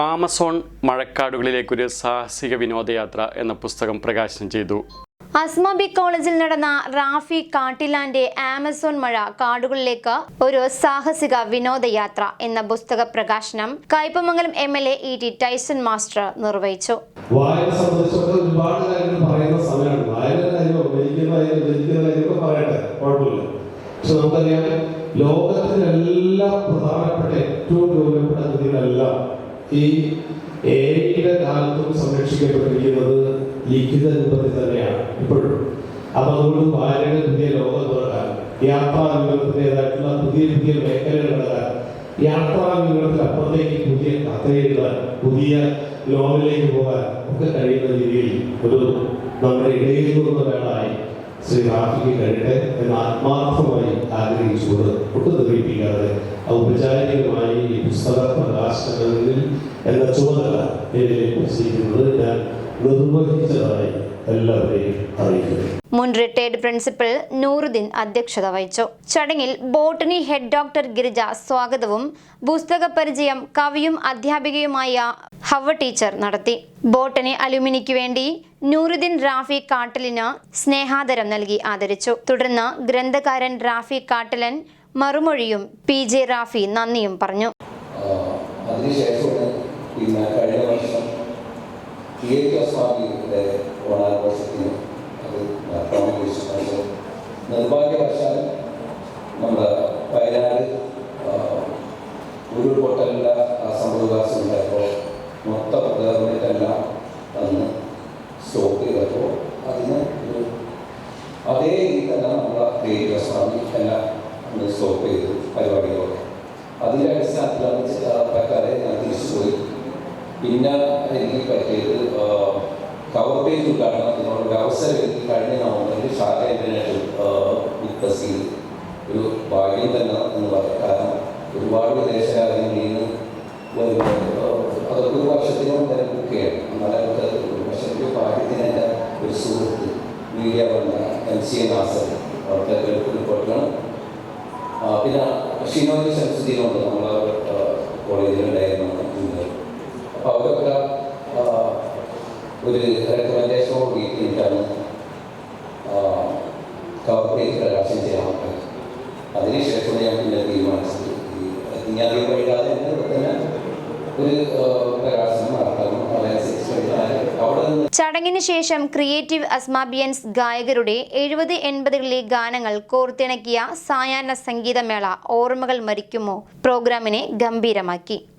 Amazon മഴക്കാടുകളിലേക്കൊരു സാഹസിക വിനോദയാത്ര എന്ന പുസ്തകം പ്രകാശനം ചെയ്തു. അസ്മബി കോളേജിൽ നടന്ന റാഫി കാട്ടിലാന്റെ ആമസോൺ മഴ കാടുകളിലേക്ക് ഒരു സാഹസിക വിനോദയാത്ര എന്ന പുസ്തക പ്രകാശനം Kaipamangalam M L A E T Tyson master നിർവഹിച്ചു. വായന സംബന്ധിച്ചൊക്കെ ഒരുപാട് കാര്യങ്ങൾ പറയുന്ന സമയമാണ്. വായന കാര്യമോ ഉപയോഗിക്കുന്ന കാര്യം ഉപയോഗിക്കുന്ന കാര്യമൊക്കെ പറയട്ടെ. കുഴപ്പമില്ല. പക്ഷെ നമുക്കറിയാം ലോകത്തിലെല്ലാം പ്രധാനപ്പെട്ട ഏറ്റവും ഗൗരവപ്പെട്ട കൃതികളെല്ലാം ഈ ഏയുടെ കാലത്തും സംരക്ഷിക്കപ്പെട്ടിരിക്കുന്നത് ലിഖിത രൂപത്തിൽ തന്നെയാണ് ഇപ്പോഴും. അപ്പൊ അതുകൊണ്ട് വായനയുടെ പുതിയ ലോകം തുടരാം യാത്രാ വിവരത്തിന്റെതായിട്ടുള്ള പുതിയ പുതിയ മേഖലകൾ യാത്രാ വിവരത്തിൽ അപ്പുറത്തേക്ക് പുതിയ കഥയെഴുതാൻ പുതിയ ലോകത്തിലേക്ക് പോകാൻ ഒക്കെ കഴിയുന്ന രീതിയിൽ ഒരു നമ്മുടെ ഇടയിൽ നിന്നുള്ള വേളായി ശ്രീ റാഫിക്ക് കഴിയട്ടെ എന്ന് ആത്മാർത്ഥമായി ആഗ്രഹിച്ചുകൊണ്ട് ഒട്ടും ഔപചാരികമായി ഈ പുസ്തക പ്രകാശനങ്ങളിൽ എന്ന ചുമതല എന്നെ ചെയ്യുന്നത് ഞാൻ നിർവഹിച്ചതായി എല്ലാവരെയും അറിയിക്കുന്നു. മുൻ റിട്ടയർഡ് പ്രിൻസിപ്പൽ നൂറുദ്ദീൻ അധ്യക്ഷത വഹിച്ചു. ചടങ്ങിൽ ബോട്ടണി ഹെഡ് ഡോക്ടർ ഗിരിജ സ്വാഗതവും പുസ്തക പരിചയം കവിയും അധ്യാപികയുമായ ഹവ ടീച്ചർ നടത്തി. ബോട്ടണി അലുമിനിക്ക് വേണ്ടി നൂറുദ്ദീൻ റാഫി കാട്ടലിന് സ്നേഹാദരം നൽകി ആദരിച്ചു. തുടർന്ന് ഗ്രന്ഥകാരൻ റാഫി കാട്ടലൻ മറുമൊഴിയും പി ജെ റാഫി നന്ദിയും പറഞ്ഞു. പിന്നെ ടി എ കെ സ്വാമിയുടെ ഓണാഘോഷത്തിന് അത് നടത്താൻ ഉദ്ദേശിക്കുന്നത് നിർഭാഗ്യവശാൽ നമ്മുടെ വയനാട് ഉരുൾപൊട്ടലിന്റെ സംഭവവികാസം ഉണ്ടായപ്പോൾ മൊത്തം ഗവൺമെന്റ് എല്ലാം അന്ന് സ്റ്റോപ്പ് ചെയ്തപ്പോൾ അതിന് ഒരു അതേ രീതിയിൽ തന്നെ നമ്മളെ ദേവിക സ്വാമി എല്ലാം സ്റ്റോപ്പ് ചെയ്തു പരിപാടികളൊക്കെ. അതിന്റെ അടിസ്ഥാനത്തിലാണ് ആൾക്കാരെ ഞാൻ തിരിച്ചുപോയി പിന്നെ എനിക്ക് പറ്റിയത് കവർ പേജ് കാണുന്ന ഒരു അവസരം എനിക്ക് കഴിഞ്ഞ നവംബറിൽ ഡിസ്കസ് ചെയ്ത് ഒരു ഭാഗ്യം തന്നെ എന്ന് പറയാം. കാരണം ഒരുപാട് വിദേശ രാജ്യങ്ങളിൽ നിന്ന് വരുന്നത് അതൊക്കെ ഒരു വർഷത്തിനും തന്നെ ബുക്ക് ചെയ്യണം എന്നാലേ പക്ഷേ ഒരു ഭാഗ്യത്തിന് എന്റെ ഒരു സുഹൃത്ത് മീഡിയ വന്ന എം സി എ നാസർ അവിടുത്തെ ഗൾഫ് റിപ്പോർട്ടിലാണ് പിന്നെ ഷിനോജ് ശംസുദ്ദീനുണ്ട്. നമ്മളെ കോളേജിലുണ്ടായിരുന്നു ജൂനിയർ അപ്പോൾ അവരൊക്കെ ആ, ഒരു റെക്കമെൻഡേഷനോട് കൂടിയിട്ടാണ് കവർ പേജ് പ്രകാശനം ചെയ്യാൻ പറ്റുന്നത് അതിനുശേഷമാണ് ഞാൻ പിന്നെ തീരുമാനിച്ചത് ഈ ഇനി ഒരു ചടങ്ങിന് ശേഷം ക്രിയേറ്റീവ് അസ്മാബിയൻസ് ഗായകരുടെ എഴുപത് എൺപതുകളിലെ ഗാനങ്ങൾ കോർത്തിണക്കിയ സായാഹ്ന സംഗീതമേള ഓർമ്മകൾ മരിക്കുമോ? പ്രോഗ്രാമിനെ ഗംഭീരമാക്കി.